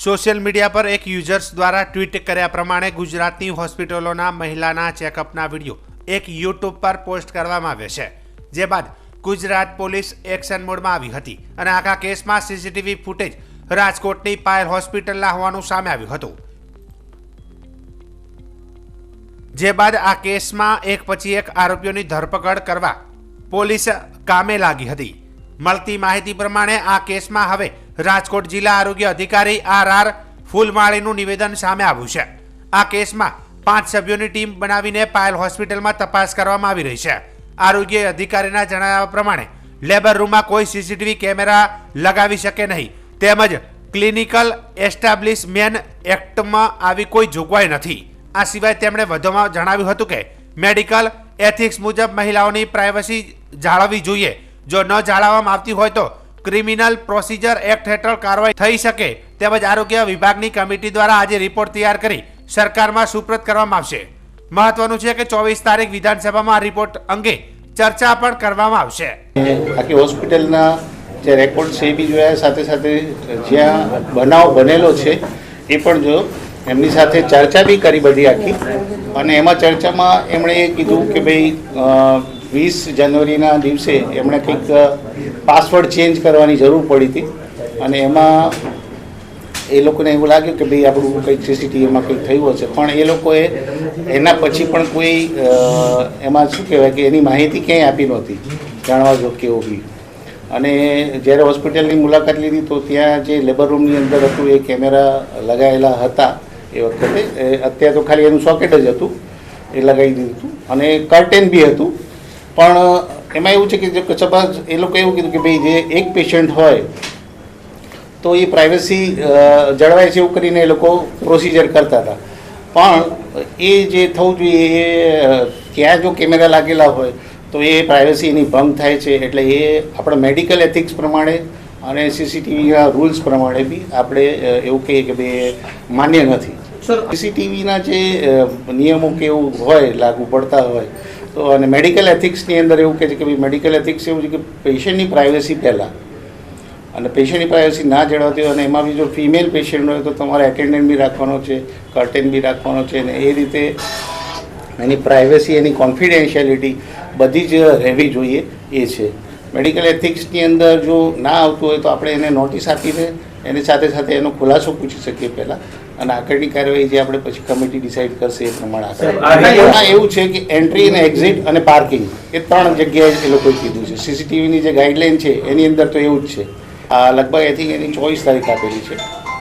Social media પર એક users દ્વારા ટ્વીટ કર્યા પ્રમાણે ગુજરાતની હોસ્પિટલોના મહિલાના ચેકઅપના વીડિયો એક યુટ્યુબ પર પોસ્ટ કરવામાં આવ્યો છે. જે બાદ ગુજરાત પોલીસ એક્શન મોડમાં આવી હતી અને આખા કેસમાં સીસીટીવી ફૂટેજ રાજકોટની પાયલ હોસ્પિટલના હોવાનું સામે આવ્યું હતું. જે બાદ આ કેસમાં એક પછી એક આરોપીઓની ધરપકડ કરવા પોલીસ કામે લાગી હતી. મળતી માહિતી પ્રમાણે આ કેસમાં હવે રાજકોટ જિલ્લા આરોગ્ય અધિકારી આર આર ફૂલમાળીનું નિવેદન સામે આવ્યું છે. આ કેસમાં પાંચ સભ્યોની ટીમ બનાવીને પાયલ હોસ્પિટલમાં તપાસ કરવામાં આવી રહી છે. આરોગ્ય અધિકારીના જણાવ્યા પ્રમાણે, લેબર રૂમમાં કોઈ સીસીટીવી કેમેરા લગાવી શકે નહીં. તેમજ ક્લિનિકલ એસ્ટાબ્લિશમેન્ટ એક્ટમાં આવી કોઈ જોગવાઈ નથી. આ સિવાય તેમણે વધુમાં જણાવ્યું હતું કે, મેડિકલ એથિક્સ મુજબ મહિલાઓની પ્રાઇવસી જાળવવી જોઈએ. જો ન જાળવવામાં આવતી હોય તો ક્રિમિનલ પ્રોસિજર એક્ટ હેઠળ કાર્યવાહી થઈ શકે તેમજ આરોગ્ય વિભાગની કમિટી દ્વારા આજે રિપોર્ટ તૈયાર કરી સરકારમાં સુપ્રત કરવામાં આવશે. મહત્વનું છે કે ચોવીસ તારીખ વિધાનસભામાં રિપોર્ટ અંગે ચર્ચા પણ કરવામાં આવશે. આખી હોસ્પિટલના જે રેકોર્ડ છે એ બી જોયા સાથે સાથે જ્યાં બનાવ બનેલો છે એ પણ જોયો. એમની સાથે ચર્ચા બી કરી બધી આખી. અને એમાં ચર્ચામાં એમણે એ કીધું કે ભાઈ વીસ જાન્યુઆરીના દિવસે એમણે કંઈક પાસવર્ડ ચેન્જ કરવાની જરૂર પડી હતી. અને એમાં એ લોકોને એવું લાગ્યું કે ભાઈ આપણું કંઈક સીસીટીવીમાં કંઈક થયું હશે. પણ એ લોકોએ એના પછી પણ કોઈ એમાં શું કહેવાય કે એની માહિતી ક્યાંય આપી નહોતી. જાણવા જો કેવું બી. અને જ્યારે હોસ્પિટલની મુલાકાત લીધી તો ત્યાં જે લેબર રૂમની અંદર હતું એ કેમેરા લગાવેલા હતા એ વખતે. અત્યારે તો ખાલી એનું સોકેટ જ હતું. એ લગાવી દીધું હતું. અને કર્ટેન બી હતું. પણ એમાં એવું છે કે જો સપોઝ એ લોકો એવું કીધું કે ભાઈ જે એક પેશન્ટ હોય તો એ પ્રાઇવસી જળવાય છે એવું કરીને એ લોકો પ્રોસિજર કરતા હતા. પણ એ જે થવું જોઈએ એ ક્યાં ત્યાં જો કેમેરા લાગેલા હોય તો એ પ્રાઇવસી એની ભંગ થાય છે. એટલે એ આપણા મેડિકલ એથિક્સ પ્રમાણે અને સીસીટીવીના રૂલ્સ પ્રમાણે બી આપણે એવું કહીએ કે ભાઈ માન્ય નથી. સર સીસીટીવીના જે નિયમો કે એવું હોય લાગુ પડતા હોય તો અને મેડિકલ એથિક્સની અંદર એવું કહે છે કે ભાઈ મેડિકલ એથિક્સ એવું છે કે પેશન્ટની પ્રાઇવસી પહેલાં. અને પેશન્ટની પ્રાઇવસી ના જળવાતી હોય અને એમાં બી જો ફિમેલ પેશન્ટ હોય તો તમારે એટેન્ડન્ટ બી રાખવાનો છે કર્ટેન બી રાખવાનો છે અને એ રીતે એની પ્રાઇવસી એની કોન્ફિડેન્શિયાલિટી બધી જ રહેવી જોઈએ એ છે. મેડિકલ એથિક્સની અંદર જો ના આવતું હોય તો આપણે એને નોટિસ આપીને એની સાથે સાથે એનો ખુલાસો પૂછી શકીએ પહેલાં. અને આગળની કાર્યવાહી જે આપણે પછી કમિટી ડિસાઇડ કરશે એ પ્રમાણે એવું છે કે એન્ટ્રી અને એક્ઝિટ અને પાર્કિંગ એ ત્રણ જગ્યાએ એ લોકોએ કીધું છે. સીસીટીવીની જે ગાઈડલાઈન છે એની અંદર તો એવું જ છે. આ લગભગ આઈ થિંક એની ચોવીસ તારીખ આપેલી છે.